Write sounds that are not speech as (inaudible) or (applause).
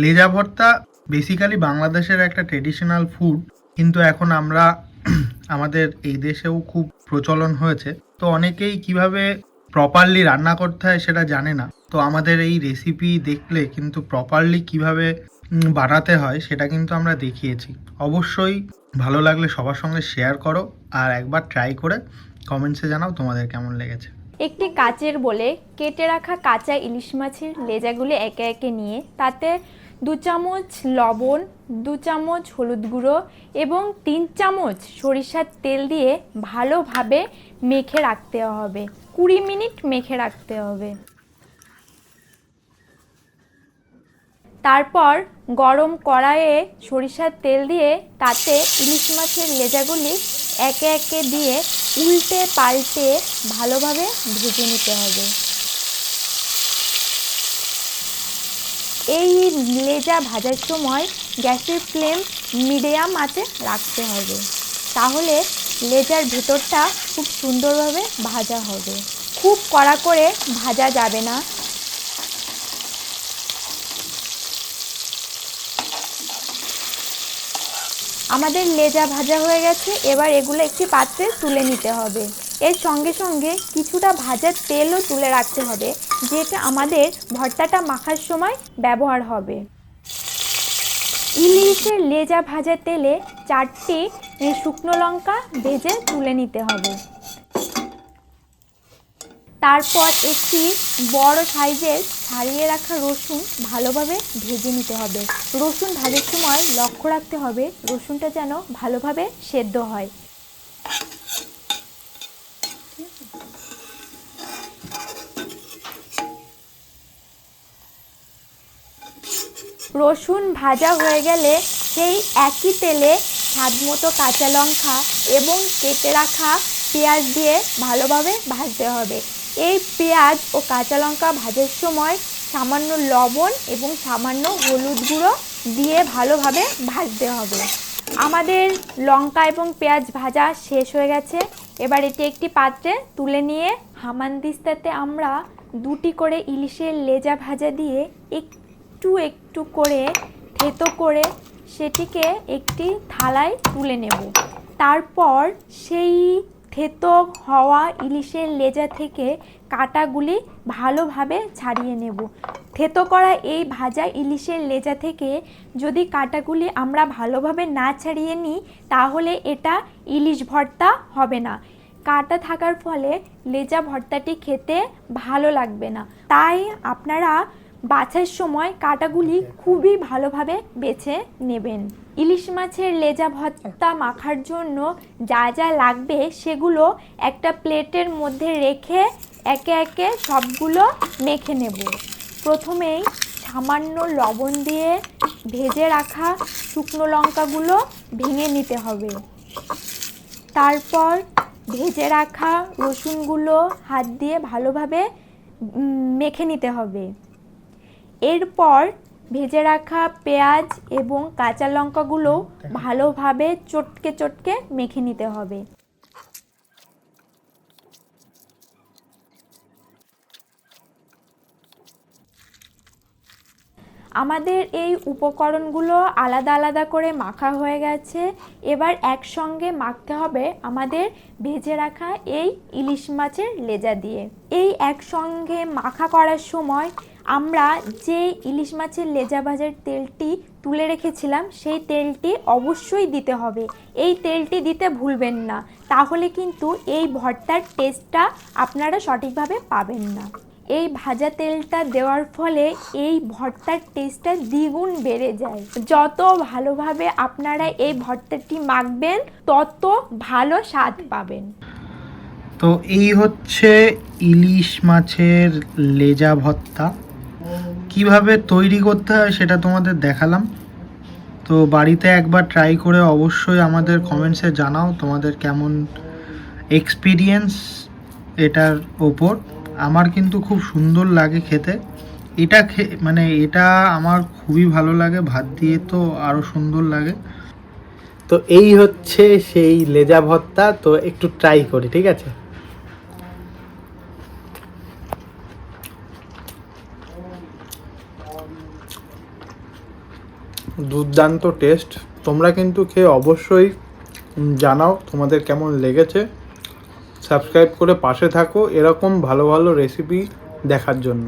লেজা ভর্তা বেসিক্যালি বাংলাদেশের একটা ট্রেডিশনাল ফুড কিন্তু এখন আমরা (clears throat) আমাদের এই দেশেও খুব প্রচলন হয়েছে। তো অনেকেই কীভাবে প্রপারলি রান্না করতে হয় সেটা জানে না। তো আমাদের এই রেসিপি দেখলে কিন্তু প্রপারলি কীভাবে বানাতে হয় সেটা কিন্তু আমরা দেখিয়েছি। অবশ্যই ভালো লাগলে সবার সঙ্গে শেয়ার করো আর একবার ট্রাই করে কমেন্টসে জানাও তোমাদের কেমন লেগেছে। একটি কাচের বলে কেটে রাখা কাঁচা ইলিশ মাছের লেজাগুলি একে একে নিয়ে তাতে দু চামচ লবণ, দু চামচ হলুদ গুঁড়ো এবং তিন চামচ সরিষার তেল দিয়ে ভালোভাবে মেখে রাখতে হবে। কুড়ি মিনিট মেখে রাখতে হবে। তারপর গরম কড়াইয়ে সরিষার তেল দিয়ে তাতে ইলিশ মাছের লেজাগুলি একে একে দিয়ে উল্টে পাল্টে ভালোভাবে ভেজে নিতে হবে। এই লেজা ভাজার সময় গ্যাসের ফ্লেম মিডিয়াম আঁচে রাখতে হবে। তাহলে লেজার ভেতরটা খুব সুন্দরভাবে ভাজা হবে। খুব কড়া করে ভাজা যাবে না। আমাদের লেজা ভাজা হয়ে গেছে। এবার এগুলো একটি পাত্রে তুলে নিতে হবে। এর সঙ্গে সঙ্গে কিছুটা ভাজার তেলও তুলে রাখতে হবে, যেটা আমাদের ভর্তাটা মাখার সময় ব্যবহার হবে। ইলিশের লেজা ভাজা তেলে চারটি শুকনো লঙ্কা ভেজে তুলে নিতে হবে। তারপর একটি বড় সাইজের ছাড়িয়ে রাখা রসুন ভালোভাবে ভেজে নিতে হবে। রসুন ভাজার সময় লক্ষ্য রাখতে হবে, রসুনটা যেন ভালোভাবে সেদ্ধ হয়। রসুন ভাজা হয়ে গেলে সেই একই তেলে স্বাদ মতো কাঁচা লঙ্কা এবং কেটে রাখা পেঁয়াজ দিয়ে ভালোভাবে ভাজতে হবে। এই পেঁয়াজ ও কাঁচা লঙ্কা ভাজার সময় সামান্য লবণ এবং সামান্য হলুদ গুঁড়ো দিয়ে ভালোভাবে ভাজতে হবে। আমাদের লঙ্কা এবং পেঁয়াজ ভাজা শেষ হয়ে গেছে। এবার এটি একটি পাত্রে তুলে নিয়ে হামানদিস্তাতে আমরা দুটি করে ইলিশের লেজা ভাজা দিয়ে একটু একটু করে থেতো করে সেটিকে একটি থালায় তুলে নেব। তারপর সেই থেতো হওয়া ইলিশের লেজা থেকে কাটাগুলি ভালোভাবে ছাড়িয়ে নেব। থেতো করা এই ভাজা ইলিশের লেজা থেকে যদি কাটাগুলি আমরা ভালোভাবে না ছাড়িয়ে নিই, তাহলে এটা ইলিশ ভর্তা হবে না। কাটা থাকার ফলে লেজা ভর্তাটি খেতে ভালো লাগবে না। তাই আপনারা বাছার সময় কাটাগুলি খুবই ভালোভাবে বেছে নেবেন। ইলিশ মাছের লেজা ভর্তা মাখার জন্য যা যা লাগবে সেগুলো একটা প্লেটের মধ্যে রেখে একে একে সবগুলো মেখে নেব। প্রথমেই সামান্য লবণ দিয়ে ভেজে রাখা শুকনো লঙ্কাগুলো ভেঙে নিতে হবে। তারপর ভেজে রাখা রসুনগুলো হাত দিয়ে ভালোভাবে মেখে নিতে হবে। এরপর ভেজে রাখা পেঁয়াজ এবং কাঁচা লঙ্কাগুলো ভালোভাবে চটকে চটকে মেখে নিতে হবে। আমাদের এই উপকরণগুলো আলাদা আলাদা করে মাখা হয়ে গেছে। এবার একসঙ্গে মাখতে হবে আমাদের ভেজে রাখা এই ইলিশ মাছের লেজা দিয়ে। এই একসঙ্গে মাখা করার সময় আমরা যে ইলিশ মাছের লেজা ভাজার তেলটি তুলে রেখেছিলাম, সেই তেলটি অবশ্যই দিতে হবে। এই তেলটি দিতে ভুলবেন না। তাহলে কিন্তু এই ভর্তার টেস্টটা আপনারা সঠিকভাবে পাবেন না। এই ভাজা তেলটা দেওয়ার ফলে এই ভর্তার টেস্টটা দ্বিগুণ বেড়ে যায়। যত ভালোভাবে আপনারা এই ভর্তাটি মাখবেন, তত ভালো স্বাদ পাবেন। তো এই হচ্ছে ইলিশ মাছের লেজা ভর্তা। কীভাবে তৈরি করতে হয় সেটা তোমাদের দেখালাম। তো বাড়িতে একবার ট্রাই করে অবশ্যই আমাদের কমেন্টসে জানাও তোমাদের কেমন এক্সপিরিয়েন্স এটার ওপর। আমার কিন্তু খুব সুন্দর লাগে খেতে। এটা খে মানে এটা আমার খুবই ভালো লাগে, ভাত দিয়ে তো আরও সুন্দর লাগে। তো এই হচ্ছে সেই লেজা ভর্তা, তো একটু ট্রাই করি, ঠিক আছে? দুর্দান্ত টেস্ট। তোমরা কিন্তু খেয়ে অবশ্যই জানাও তোমাদের কেমন লেগেছে। সাবস্ক্রাইব করে পাশে থাকো এরকম ভালো ভালো রেসিপি দেখার জন্য।